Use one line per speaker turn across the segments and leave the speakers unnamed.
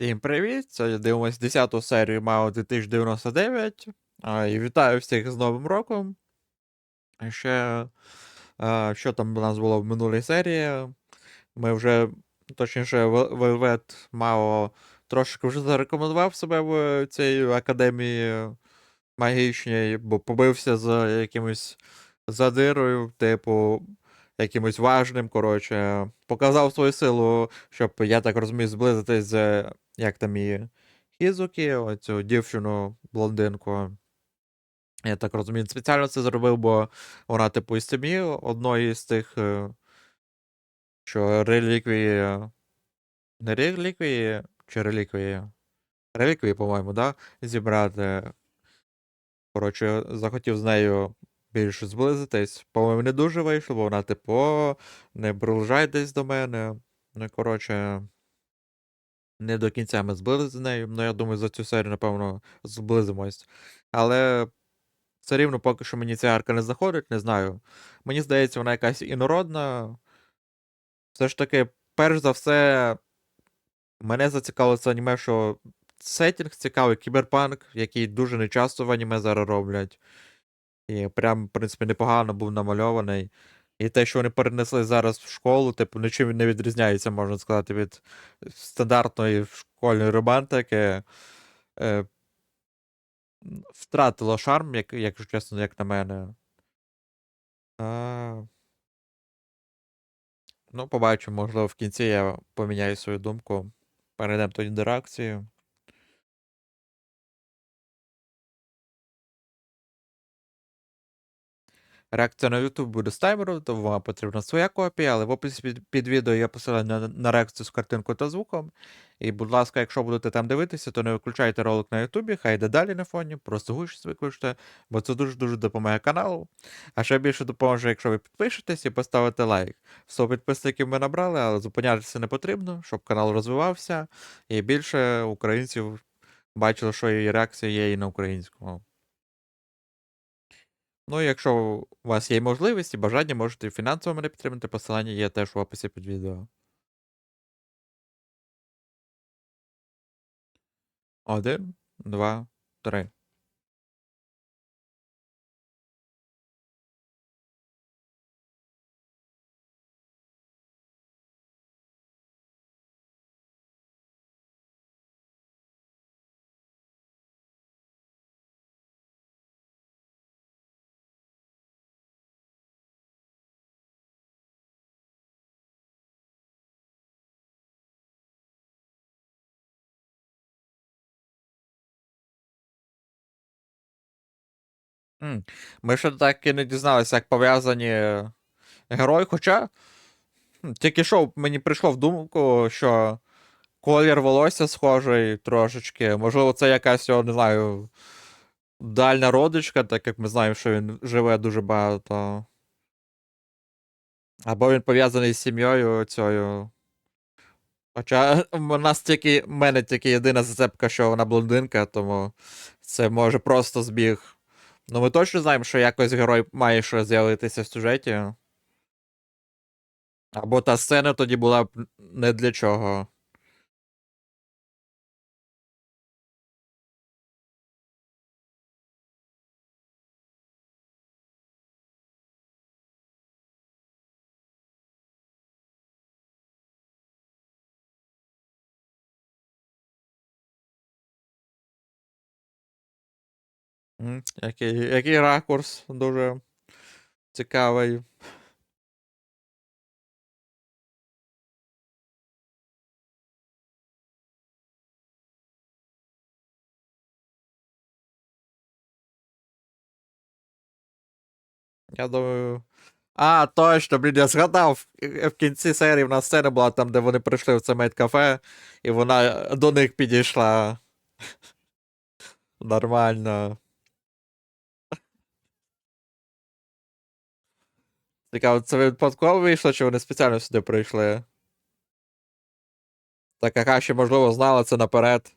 Всім привіт! Сьогодні дивимось 10 серію МАО 2099. А, І вітаю всіх з Новим роком. Ще, що там у нас було в минулій серії? Ми вже, точніше, Вел- Велвет МАО трошки вже зарекомендував себе в цій академії магічній, бо побився з якимось задирою, типу, якимось важним, коротше. Показав свою силу, щоб, я так розумію, зблизитись з, як там її, Хізукі, оцю дівчину блондинку. Я так розумію, спеціально це зробив, бо вона, типу, із сім'ї одної з тих, е, що реліквії. Не реліквії, чи реліквії? Реліквії, по-моєму, да? Зібрати. Коротше, захотів з нею більше зблизитись. По-моєму, не дуже вийшло, бо вона, типу, «О, не приближайтесь до мене. Ну, коротше, не до кінця ми зблизились з нею. Ну, я думаю, за цю серію, напевно, зблизимось. Але все рівно, поки що мені ця арка не заходить, не знаю. Мені здається, вона якась інородна. Все ж таки, перш за все, мене зацікавило це аніме, що сеттінг цікавий, кіберпанк, який дуже нечасто в аніме зараз роблять. І прям, в принципі, непогано був намальований. І те, що вони перенесли зараз в школу, типу, нічим не відрізняється, можна сказати, від стандартної школьної романтики. Е, втратило шарм, як, якщо чесно, як на мене. А... Ну, побачимо, можливо, в кінці я поміняю свою думку. Перейдемо тоді до реакції. Реакція на YouTube буде з таймеру, то вам потрібна своя копія, але в описі під, під відео є посилання на, реакцію з картинкою та звуком. І, будь ласка, якщо будете там дивитися, то не виключайте ролик на YouTube, хай йде далі на фоні, просто гучність виключте, бо це дуже-дуже допомагає каналу. А ще більше допоможе, якщо ви підпишетесь і поставите лайк. 100 підписників ми набрали, але зупинятися не потрібно, щоб канал розвивався, і більше українців бачили, що її реакція є і на українському. Ну, якщо у вас є можливість і бажання, можете фінансово мене підтримати. Посилання є теж в описі під відео. Один, два, три. Ми ще так і не дізналися, як пов'язані герої, хоча тільки що мені прийшло в думку, що колір волосся схожий трошечки. Можливо, це якась його, не знаю, дальня родичка, так як ми знаємо, що він живе дуже багато. Або він пов'язаний з сім'єю цією. Хоча в нас тільки, в мене тільки єдина зацепка, що вона блондинка, тому це може просто збіг. Ну, ми точно знаємо, що якось герой має що з'явитися в сюжеті. Або та сцена тоді була б не для чого. Який, який ракурс дуже цікавий. Я думаю. А, точно, блін, я згадав. В кінці серії в нас сцена була там, де вони прийшли в це мейд-кафе, і вона до них підійшла. Нормально. Цікаво, це випадково вийшло, чи вони спеціально сюди прийшли? Так Акаші, можливо, знала це наперед.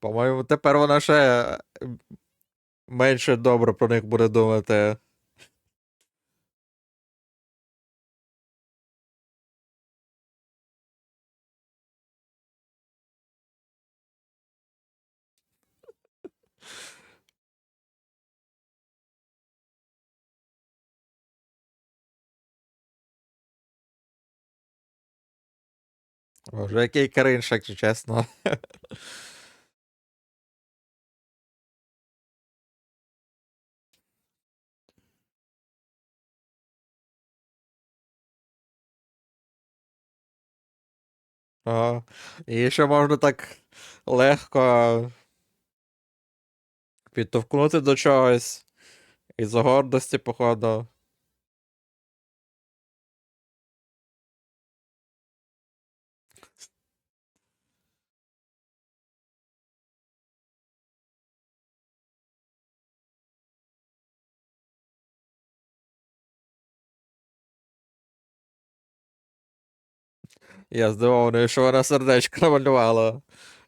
По-моєму, тепер вона ще менше добре про них буде думати. Боже, який кринж, якщо чесно. Ага. І ще можна так легко підтовкнути до чогось. Із-за гордості, походу. Я здивований, що вона сердечко намалювала.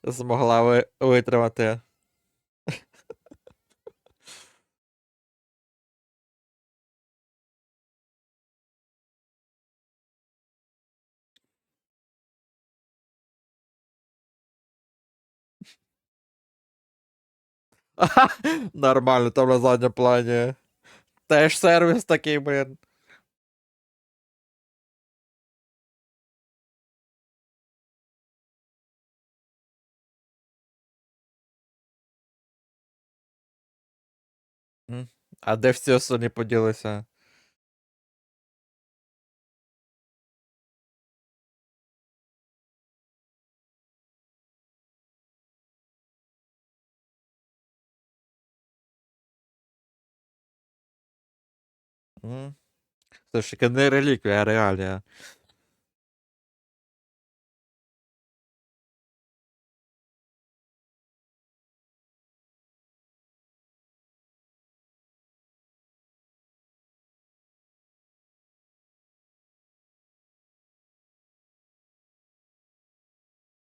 Змогла ви- витримати. Нормально, там на задньому плані. Теж сервіс такий, блин. А де всі остальні поділися? Все ж таки не реліквія, а реалія.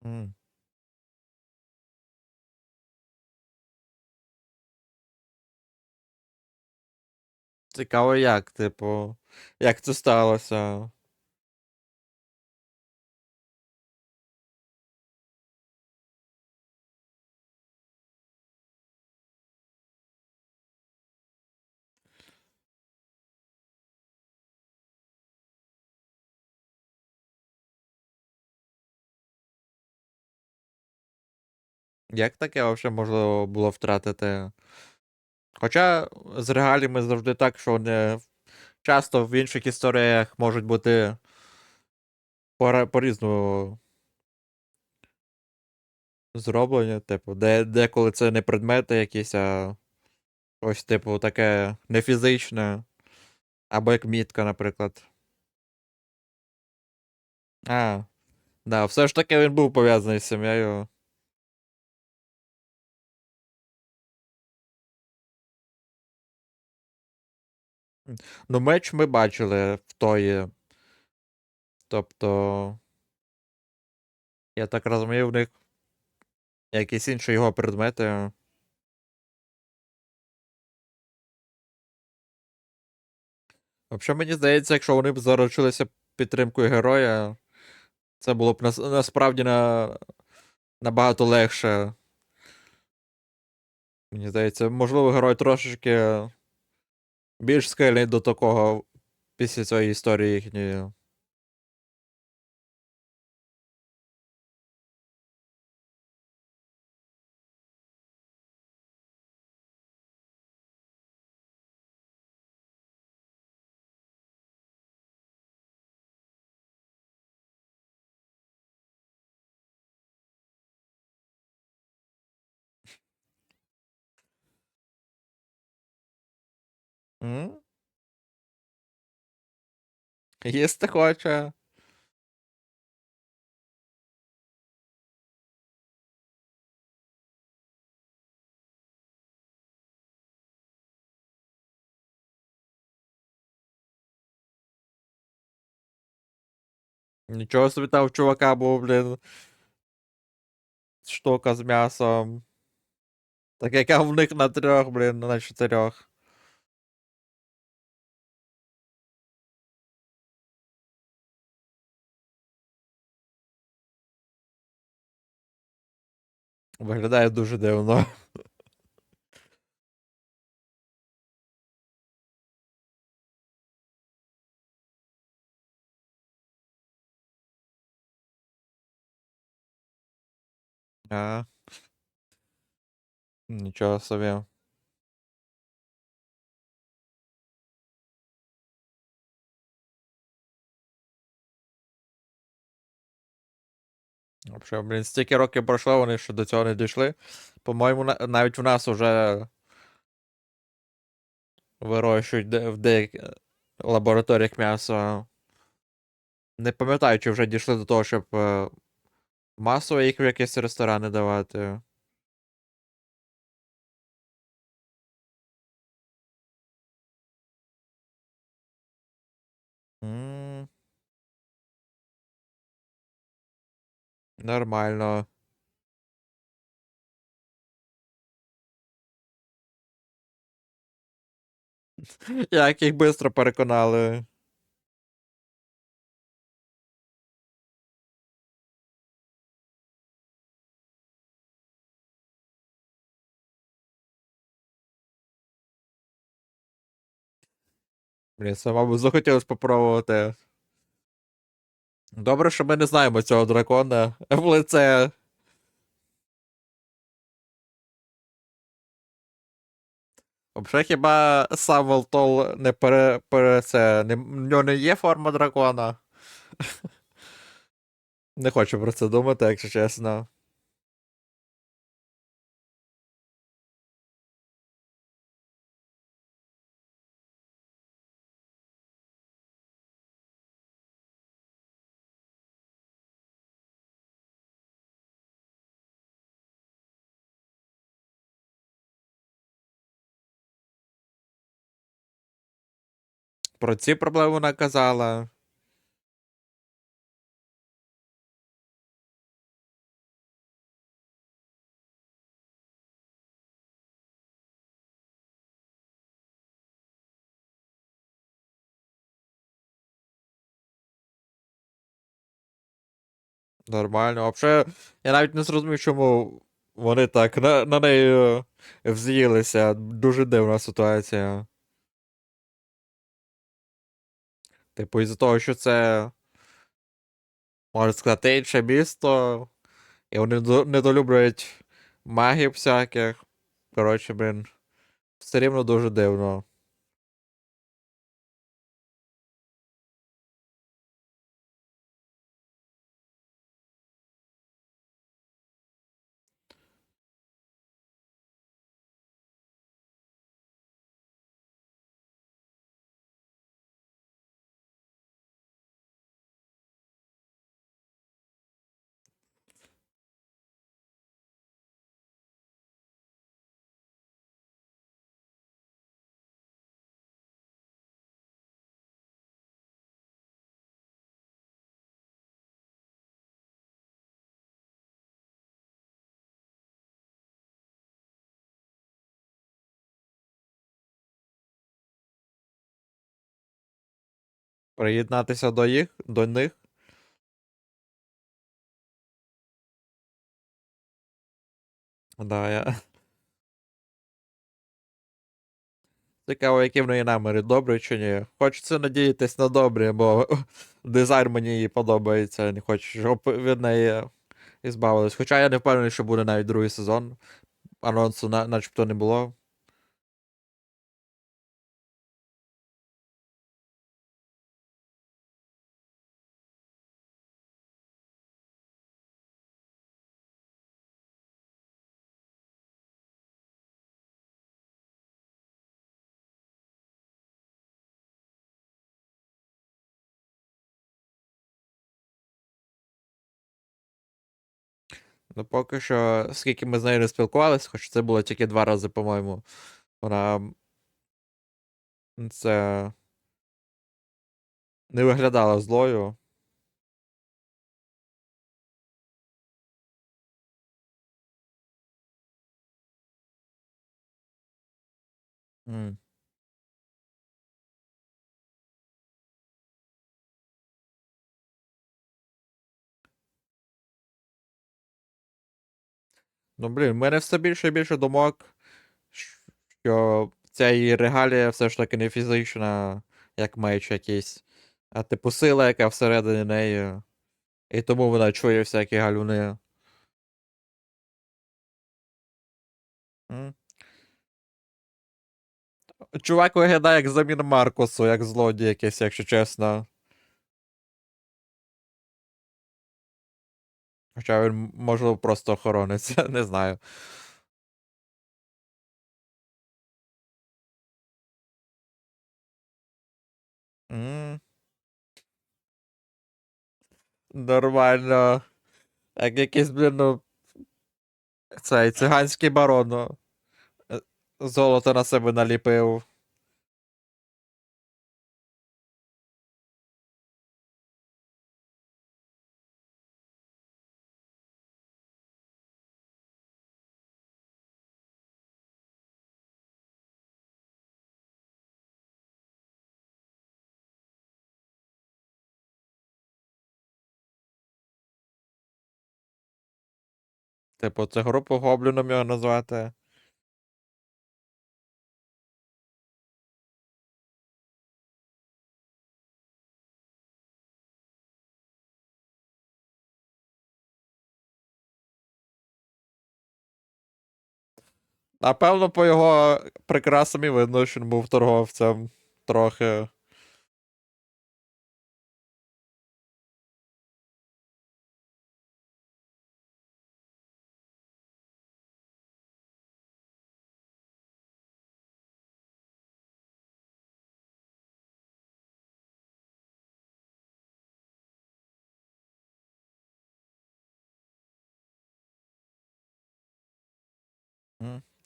М. Цікаво, як, типу, як це сталося? Як таке взагалі можливо було втратити? Хоча з регаліями завжди так, що вони часто в інших історіях можуть бути по-різному зроблені. Типу, де, деколи це не предмети якісь, а ось, типу, таке не фізичне. Або як мітка, наприклад. А, да, все ж таки він був пов'язаний з сім'єю. Ну, меч ми бачили в тої. Тобто. Я так розумію, в них якісь інші його предмети. Взагалі, мені здається, якщо вони б заручилися підтримкою героя, це було б нас, насправді на, набагато легше. Мені здається, можливо, герой трошечки більш схильний до такого після цієї історії їхньої. М? Їсти хоче. Нічого собі там в чувака був, блін. Штука з м'ясом. Так яка в них на трьох, блін, на чотирьох. Виглядає дуже дивно. А. Нічого собі. Взагалі, блін, стільки років пройшло, вони ще до цього не дійшли. По-моєму, на- навіть в нас уже вирощують в деяких лабораторіях м'ясо. Не пам'ятаю, чи вже дійшли до того, щоб е, масово їх в якісь ресторани давати. М. Нормально. Як їх швидко переконали. Блін, самому захотілося попробувати. Добре, що ми не знаємо цього дракона в лице. Взагалі, хіба сам Волтол не пере, пере це. Не, в нього не є форма дракона? Не хочу про це думати, якщо чесно. Про ці проблеми вона казала. Нормально. Взагалі, я навіть не зрозумів, чому вони так на, на неї е, вз'їлися. Дуже дивна ситуація. Типу, із-за того, що це. Можна сказати, інше місто. І вони до- недолюблюють магів всяких. Коротше, блін. Все рівно дуже дивно. Приєднатися до їх, до них. Да, я. Цікаво, які в неї наміри, добрі чи ні. Хочеться надіятись на добрі, бо дизайн мені її подобається. Не хочу, щоб від неї ізбавились. Хоча я не впевнений, що буде навіть другий сезон. Анонсу на, начебто не було. Ну, поки що, скільки ми з нею не спілкувалися, хоч це було тільки два рази, по-моєму. Вона. Це. Не виглядала злою. М. Ну, блін, в мене все більше і більше думок, що ця її регалія все ж таки не фізична, як меч якийсь, а типу сила, яка всередині неї. І тому вона чує всякі галюни. Чувак виглядає як замін Маркусу, як злодій якийсь, якщо чесно. Хоча він, можливо, просто охоронець, не знаю. М. Нормально. Як якийсь, блін, ну. Цей циганський барон. ну. Е, Золото на себе наліпив. Типу, це групу гобліном його назвати. Напевно, по його прикрасам і видно, що він був торговцем трохи.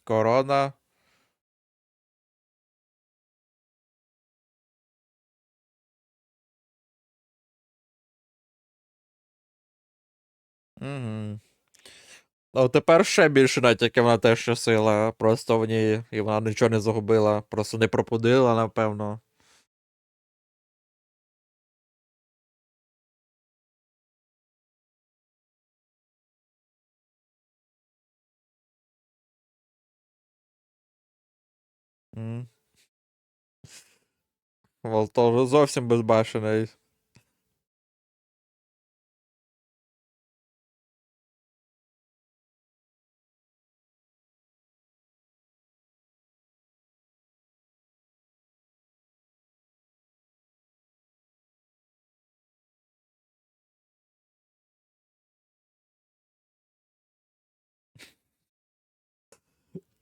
Корона. Угу. Ну, тепер ще більше натяки вона те, що сила просто в ній, і вона нічого не загубила, просто не пропудила, напевно. М. Волтор зовсім безбашений.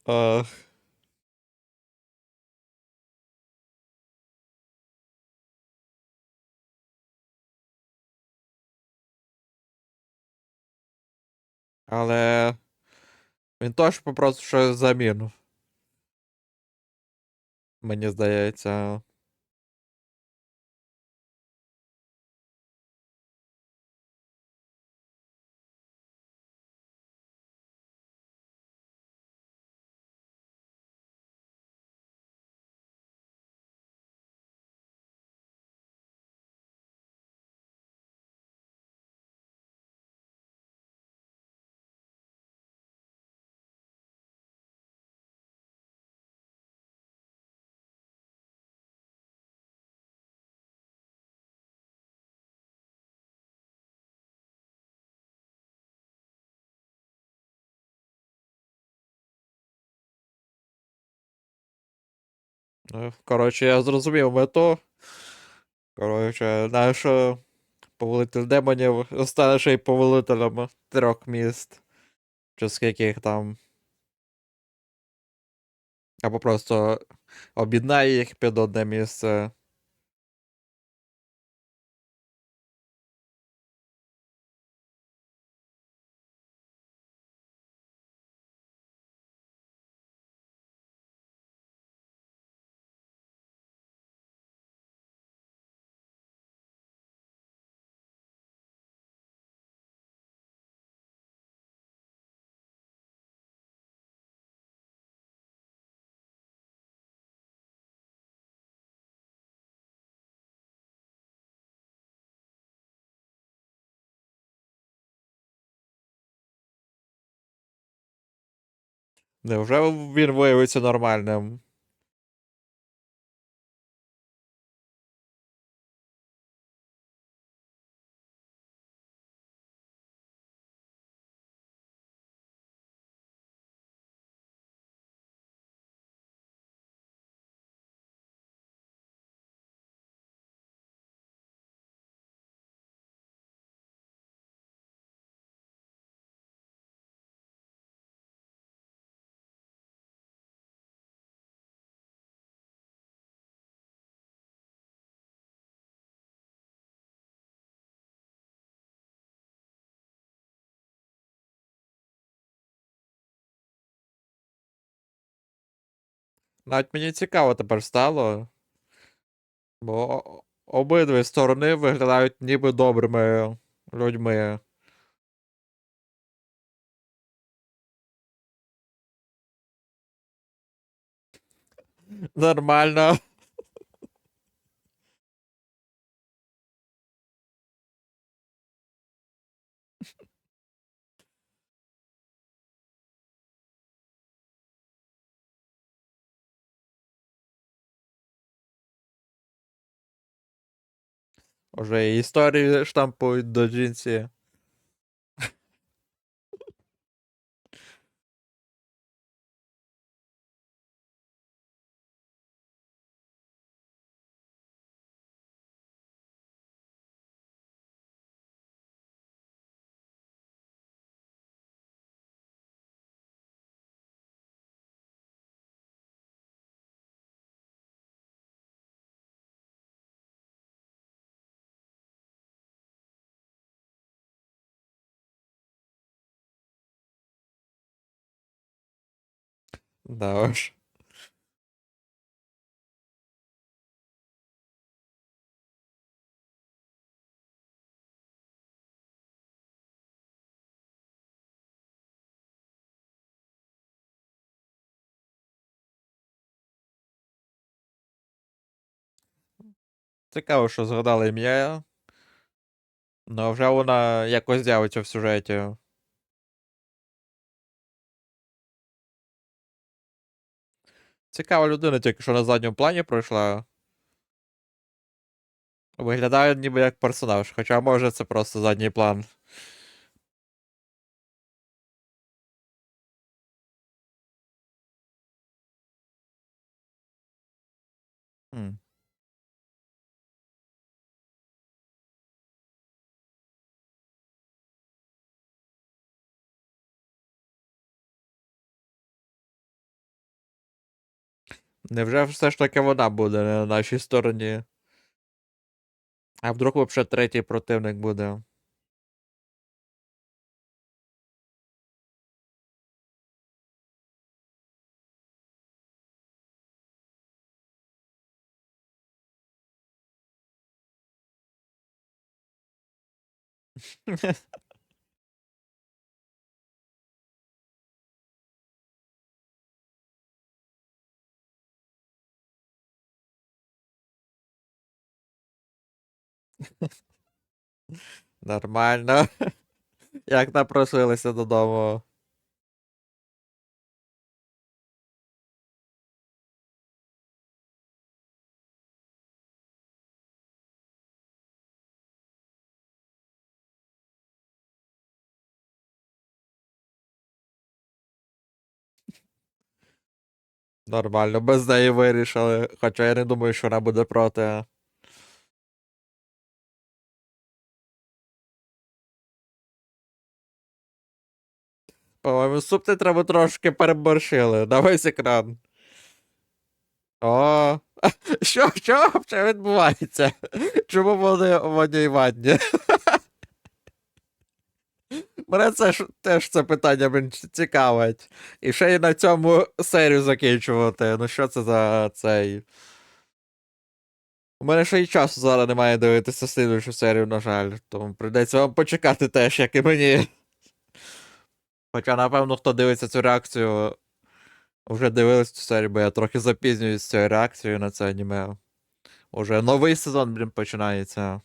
Ах. Але він теж попросив щось заміну. Мені здається. Коротше, я зрозумів мету. Коротше, наш повелитель демонів стане ще повелителем трьох міст. Чи скільки їх там. Або просто об'єднає їх під одне місце. Невже він виявиться нормальним? Навіть мені цікаво тепер стало. Бо обидві сторони виглядають ніби добрими людьми. Нормально. Уже і історії штампують до жінці. Да уж. Цікаво, що згадали ім'я. Ну, вже вона якось з'явиться в сюжеті. Цікава людина, тільки що на задньому плані пройшла. Виглядає ніби як персонаж, хоча може це просто задній план. Хм. Невже все ж таки вона буде на нашій стороні? А вдруг взагалі третій противник буде? Нормально. Як напросилися додому. Нормально, без неї вирішили. Хоча я не думаю, що вона буде проти. По-моєму, субти треба трошки переборщили. На весь екран. О, що, що взагалі відбувається? Чому вони в ванні? Мене це ж теж це питання блін, цікавить. І ще й на цьому серію закінчувати. Ну що це за цей. У мене ще й часу зараз немає дивитися слідуючу серію, на жаль. Тому прийдеться вам почекати теж, як і мені. Хоча, напевно, хто дивиться цю реакцію, вже дивились цю серію, бо я трохи запізнююсь з цією реакцією на це аніме. Уже новий сезон, блін, починається.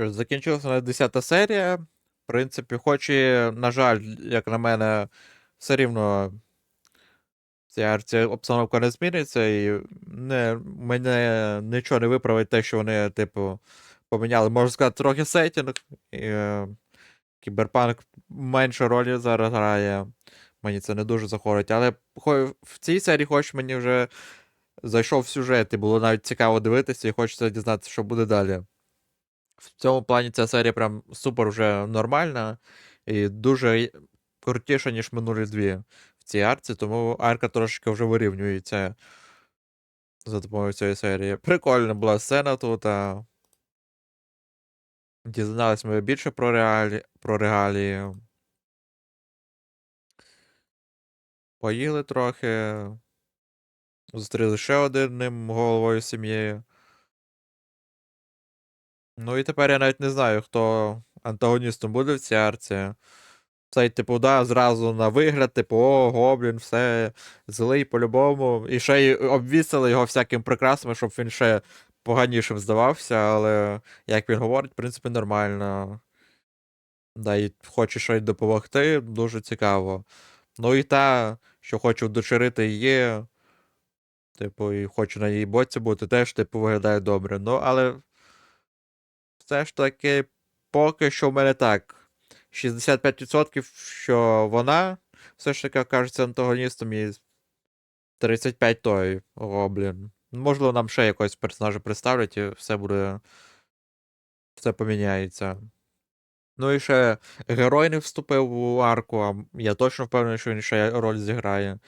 Що ж, закінчилася на 10 серія. В принципі, хоч і, на жаль, як на мене, все рівно цій арці обстановка не зміниться, і не, мене нічого не виправить те, що вони, типу, поміняли, можна сказати, трохи сеттінг. І, е, Кіберпанк менше ролі зараз грає. Мені це не дуже заходить. Але в цій серії, хоч мені вже зайшов сюжет, і було навіть цікаво дивитися, і хочеться дізнатися, що буде далі. В цьому плані ця серія прям супер вже нормальна і дуже крутіша, ніж минулі дві в цій арці, тому арка трошки вже вирівнюється за допомогою цієї серії. Прикольна була сцена тут. А... Дізналися ми більше про, реалі... про регалії. Поїли трохи. Зустріли ще одним головою сім'єю. Ну і тепер я навіть не знаю, хто антагоністом буде в цій арці. Цей, типу, да, зразу на вигляд, типу, о, гоблін, все злий по-любому. І ще й обвісили його всяким прикрасами, щоб він ще поганішим здавався, але як він говорить, в принципі, нормально. Да, і хоче й допомогти, дуже цікаво. Ну і та, що хоче удочерити її, типу, і хоче на її боці бути, теж, типу, виглядає добре. Ну, але все ж таки, поки що в мене так. 65%, що вона все ж таки кажеться антагоністом і 35 той гоблін. Можливо, нам ще якогось персонажа представлять, і все буде. Все поміняється. Ну і ще герой не вступив у арку, а я точно впевнений, що він ще роль зіграє.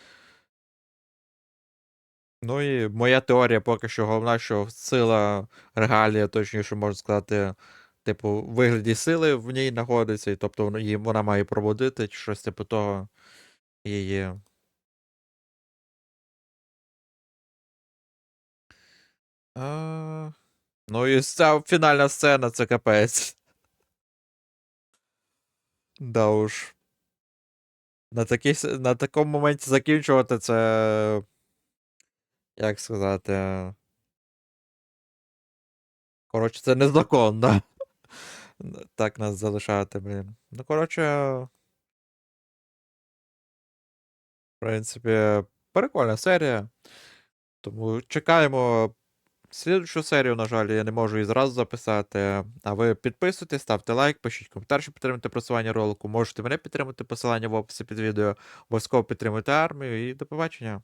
Ну і моя теорія поки що головна, що сила регалія, точніше можна сказати, типу, вигляді сили в ній знаходиться, і тобто вона- вона має пробудити, чи щось типу того її. А... Ну і ця фінальна сцена це капець. Да уж. На, такій, на такому моменті закінчувати це. Як сказати. Коротше, це незаконно. Так нас залишати, блін. Ну, коротше. В принципі, прикольна серія. Тому чекаємо слідчу серію, на жаль, я не можу її зразу записати. А ви підписуйтесь, ставте лайк, пишіть коментар, щоб підтримати просування ролику. Можете мене підтримати посилання в описі під відео. Обов'язково підтримуйте армію і до побачення.